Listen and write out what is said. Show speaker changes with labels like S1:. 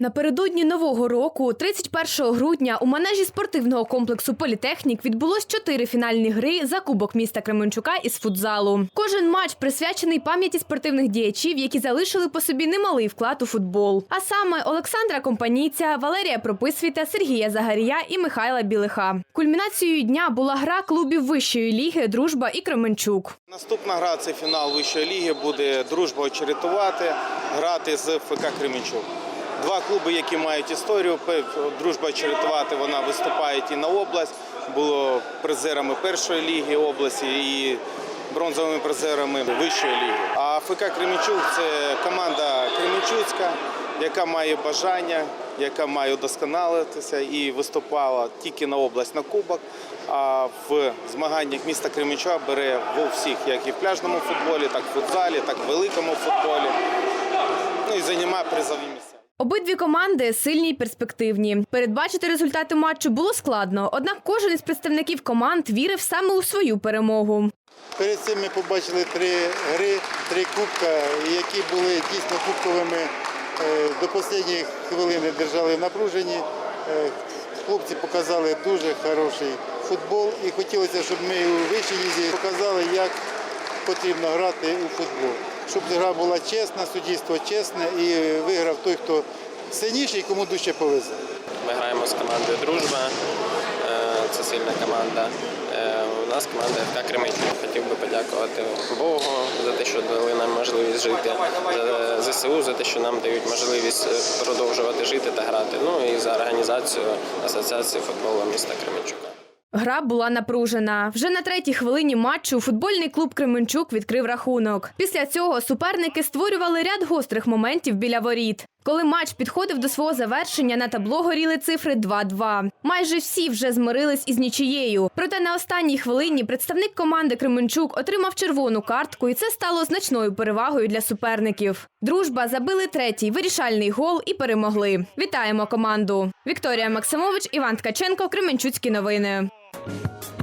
S1: Напередодні нового року, 31 грудня, у манежі спортивного комплексу Політехнік відбулось чотири фінальні гри за кубок міста Кременчука із футзалу. Кожен матч присвячений пам'яті спортивних діячів, які залишили по собі немалий вклад у футбол. А саме Олександра Компанійця, Валерія Прописвіта, Сергія Загарія і Михайла Білиха. Кульмінацією дня була гра клубів вищої ліги Дружба і Кременчук.
S2: Наступна гра це фінал вищої ліги. Буде дружба очеретувати, грати з ФК Кременчук. Два клуби, які мають історію. Дружба очеретувати вона виступає і на область. Було призерами першої ліги області і бронзовими призерами вищої ліги. А ФК Кременчук це команда Кременчуцька, яка має бажання, яка має удосконалитися і виступала тільки на область на кубок. А в змаганнях міста Кременчука бере в всіх, як і в пляжному футболі, так і в футзалі, так і в великому футболі. Ну і займає призові місця.
S1: Обидві команди сильні й перспективні. Передбачити результати матчу було складно, однак кожен із представників команд вірив саме у свою перемогу.
S3: Перед цим ми побачили три гри, три кубка, які були дійсно кубковими. Е, До останньої хвилини держали в напруженні. Е, Хлопці показали дуже хороший футбол і хотілося, щоб ми у вищій лізі показали, як потрібно грати у футбол. Щоб гра була чесна, суддівство чесне і виграв той, хто сильніший, і кому дужче повезе.
S4: Ми граємо з командою Дружба. Е, Це сильна команда. Е, У нас команда ФК Кременчук. Хотів би подякувати Богу за те, що дали нам можливість жити, за ЗСУ за те, що нам дають можливість продовжувати жити та грати. Ну і за організацію Асоціації футболу міста Кременчука.
S1: Гра була напружена. Вже на третій хвилині матчу футбольний клуб Кременчук відкрив рахунок. Після цього суперники створювали ряд гострих моментів біля воріт. Коли матч підходив до свого завершення, на табло горіли цифри 2-2. Майже всі вже змирились із нічією. Проте на останній хвилині представник команди Кременчук отримав червону картку, і це стало значною перевагою для суперників. Дружба забили третій вирішальний гол і перемогли. Вітаємо команду! Вікторія Максимович, Іван Ткаченко, Кременчуцькі новини. you